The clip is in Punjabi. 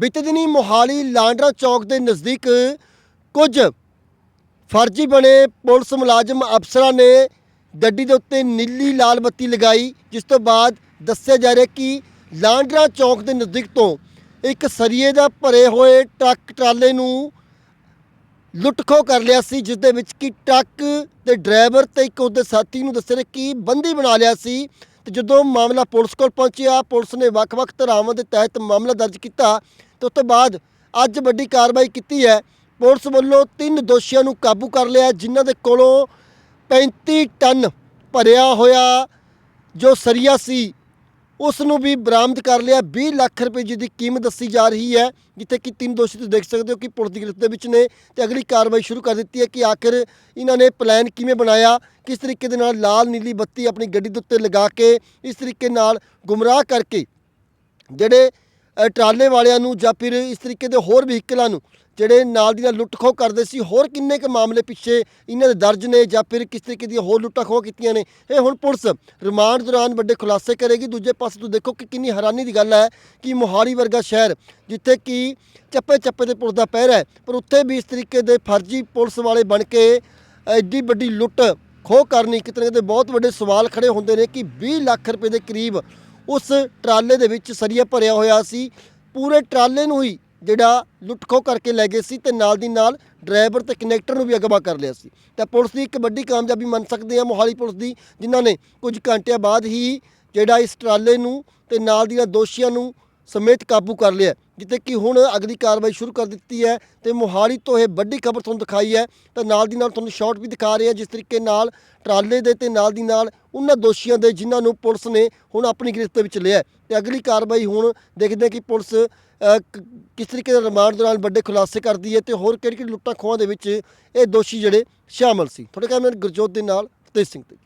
ਬੀਤੇ ਦਿਨੀ ਮੋਹਾਲੀ ਲਾਂਡਰਾ ਚੌਕ ਦੇ ਨਜ਼ਦੀਕ ਕੁਝ ਫਰਜ਼ੀ ਬਣੇ ਪੁਲਿਸ ਮੁਲਾਜ਼ਮ ਅਫਸਰਾਂ ਨੇ ਗੱਡੀ ਦੇ ਉੱਤੇ ਨੀਲੀ ਲਾਲ ਬੱਤੀ ਲਗਾਈ, ਜਿਸ ਤੋਂ ਬਾਅਦ ਦੱਸਿਆ ਜਾ ਰਿਹਾ ਕਿ ਲਾਂਡਰਾ ਚੌਕ ਦੇ ਨਜ਼ਦੀਕ ਤੋਂ ਇੱਕ ਸਰੀਏ ਦਾ ਭਰੇ ਹੋਏ ਟਰੱਕ ਟਰਾਲੇ ਨੂੰ ਲੁੱਟਖੋ ਕਰ ਲਿਆ ਸੀ, ਜਿਸ ਦੇ ਵਿੱਚ ਕਿ ਟਰੱਕ ਤੇ ਡਰਾਈਵਰ ਤੇ ਇੱਕ ਉਹਦੇ ਸਾਥੀ ਨੂੰ ਦੱਸਿਆ ਕਿ ਬੰਦੀ ਬਣਾ ਲਿਆ ਸੀ। ਜਦੋਂ ਮਾਮਲਾ ਪੁਲਿਸ ਕੋਲ ਪਹੁੰਚਿਆ, ਪੁਲਿਸ ਨੇ ਵੱਖ-ਵੱਖ ਧਾਰਾਵਾਂ ਦੇ ਤਹਿਤ ਮਾਮਲਾ ਦਰਜ ਕੀਤਾ ਤੇ ਉਸ ਤੋਂ ਬਾਅਦ ਅੱਜ ਵੱਡੀ ਕਾਰਵਾਈ ਕੀਤੀ ਹੈ। ਪੁਲਿਸ ਵੱਲੋਂ ਤਿੰਨ ਦੋਸ਼ੀਆਂ ਨੂੰ ਕਾਬੂ ਕਰ ਲਿਆ, ਜਿਨ੍ਹਾਂ ਦੇ ਕੋਲੋਂ 35 ਟਨ ਭਰਿਆ ਹੋਇਆ ਜੋ ਸਰੀਆ ਸੀ ਉਸ ਨੂੰ ਵੀ ਬਰਾਮਦ ਕਰ ਲਿਆ। 20 ਲੱਖ ਰੁਪਏ ਜਿਹਦੀ ਕੀਮਤ ਦੱਸੀ ਜਾ ਰਹੀ ਹੈ, ਜਿੱਥੇ ਕਿ ਤਿੰਨ ਦੋਸ਼ੀ ਤੁਸੀਂ ਦੇਖ ਸਕਦੇ ਹੋ ਕਿ ਪੁਲਿਸ ਦੀ ਗ੍ਰਿਫਤ ਦੇ ਵਿੱਚ ਨੇ ਤੇ ਅਗਲੀ ਕਾਰਵਾਈ ਸ਼ੁਰੂ ਕਰ ਦਿੱਤੀ ਹੈ ਕਿ ਆਖਿਰ ਇਹਨਾਂ ਨੇ ਪਲਾਨ ਕਿਵੇਂ ਬਣਾਇਆ, ਕਿਸ ਤਰੀਕੇ ਦੇ ਨਾਲ ਲਾਲ ਨੀਲੀ ਬੱਤੀ ਆਪਣੀ ਗੱਡੀ ਦੇ ਉੱਤੇ ਲਗਾ ਕੇ ਇਸ ਤਰੀਕੇ ਨਾਲ ਗੁੰਮਰਾਹ ਕਰਕੇ ਜਿਹੜੇ ਟਰਾਲੇ ਵਾਲਿਆਂ ਨੂੰ ਜਾਂ ਫਿਰ ਇਸ ਤਰੀਕੇ ਦੇ ਹੋਰ ਵਹੀਕਲਾਂ ਨੂੰ ਜਿਹੜੇ ਨਾਲ ਦੀ ਨਾਲ ਲੁੱਟ ਖੋਹ ਕਰਦੇ ਸੀ, ਹੋਰ ਕਿੰਨੇ ਕੁ ਮਾਮਲੇ ਪਿੱਛੇ ਇਹਨਾਂ ਦੇ ਦਰਜ ਨੇ ਜਾਂ ਫਿਰ ਕਿਸ ਤਰੀਕੇ ਦੀਆਂ ਹੋਰ ਲੁੱਟਾਂ ਖੋਹ ਕੀਤੀਆਂ ਨੇ, ਇਹ ਹੁਣ ਪੁਲਿਸ ਰਿਮਾਂਡ ਦੌਰਾਨ ਵੱਡੇ ਖੁਲਾਸੇ ਕਰੇਗੀ। ਦੂਜੇ ਪਾਸੇ ਤੋਂ ਦੇਖੋ ਕਿ ਕਿੰਨੀ ਹੈਰਾਨੀ ਦੀ ਗੱਲ ਹੈ ਕਿ ਮੋਹਾਲੀ ਵਰਗਾ ਸ਼ਹਿਰ ਜਿੱਥੇ ਕਿ ਚੱਪੇ ਚੱਪੇ ਤੇ ਪੁਲਿਸ ਦਾ ਪਹਿਰਾ ਹੈ, ਪਰ ਉੱਥੇ ਵੀ ਇਸ ਤਰੀਕੇ ਦੇ ਫਰਜ਼ੀ ਪੁਲਿਸ ਵਾਲੇ ਬਣ ਕੇ ਐਡੀ ਵੱਡੀ ਲੁੱਟ ਖੋਹ ਕਰਨੀ ਕਿਤੇ ਨਾ ਕਿਤੇ ਬਹੁਤ ਵੱਡੇ ਸਵਾਲ ਖੜੇ ਹੁੰਦੇ ਨੇ ਕਿ 20 ਲੱਖ ਰੁਪਏ ਦੇ ਕਰੀਬ ਉਸ ਟਰਾਲੇ ਦੇ ਵਿੱਚ ਸਰੀਆ ਭਰਿਆ ਹੋਇਆ ਸੀ। ਪੂਰੇ ਟਰਾਲੇ ਨੂੰ ਹੀ ਜਿਹੜਾ ਲੁੱਟ ਖੋਹ ਕਰਕੇ ਲੈ ਗਏ ਸੀ ਤੇ ਨਾਲ ਦੀ ਨਾਲ ਡਰਾਈਵਰ ਤੇ ਕਨੈਕਟਰ ਨੂੰ ਵੀ ਅਗਵਾ ਕਰ ਲਿਆ ਸੀ। ਤਾਂ ਪੁਲਿਸ ਦੀ ਇੱਕ ਵੱਡੀ ਕਾਮਯਾਬੀ ਮੰਨ ਸਕਦੇ ਆ ਮੋਹਾਲੀ ਪੁਲਿਸ ਦੀ, ਜਿਨ੍ਹਾਂ ਨੇ ਕੁਝ ਘੰਟਿਆਂ ਬਾਅਦ ਹੀ ਜਿਹੜਾ ਇਸ ਟਰਾਲੇ ਨੂੰ ਤੇ ਨਾਲ ਦੀਆਂ ਦੋਸ਼ੀਆਂ ਨੂੰ ਸਮੇਤ ਕਾਬੂ ਕਰ ਲਿਆ। ਜਿੱਥੇ ਕਿ ਹੁਣ ਅਗਲੀ ਕਾਰਵਾਈ ਸ਼ੁਰੂ ਕਰ ਦਿੱਤੀ ਹੈ ਤੇ ਮੋਹਾਲੀ ਤੋਂ ਇਹ ਵੱਡੀ ਖਬਰ ਤੁਹਾਨੂੰ ਦਿਖਾਈ ਹੈ। ਤਾਂ ਨਾਲ ਦੀ ਨਾਲ ਤੁਹਾਨੂੰ ਸ਼ਾਰਟ ਵੀ ਦਿਖਾ ਰਹੇ ਹਾਂ, ਜਿਸ ਤਰੀਕੇ ਨਾਲ ਟਰਾਲੇ ਦੇ ਤੇ ਨਾਲ ਦੀ ਨਾਲ ਉਹਨਾਂ ਦੋਸ਼ੀਆਂ ਦੇ ਜਿਨ੍ਹਾਂ ਨੂੰ ਪੁਲਿਸ ਨੇ ਹੁਣ ਆਪਣੀ ਗ੍ਰਿਫਤ ਵਿੱਚ ਲਿਆ ਹੈ। ਤੇ ਅਗਲੀ ਕਾਰਵਾਈ ਹੁਣ ਦੇਖਦੇ ਹਾਂ ਕਿ ਪੁਲਿਸ ਕਿਸ ਤਰੀਕੇ ਦਾ ਰਿਮਾਂਡ ਦੌਰਾਨ ਵੱਡੇ ਖੁਲਾਸੇ ਕਰਦੀ ਹੈ ਤੇ ਹੋਰ ਕਿਹੜੀ ਕਿਹੜੀ ਲੁੱਟਾਂ ਖੋਹਾਂ ਦੇ ਵਿੱਚ ਇਹ ਦੋਸ਼ੀ ਜਿਹੜੇ ਸ਼ਾਮਲ ਸੀ। ਤੁਹਾਡੇ ਕੈਮਰੇ ਗੁਰਜੋਤ ਦੇ ਨਾਲ ਫਤਿਹ ਸਿੰਘ ਤੇ।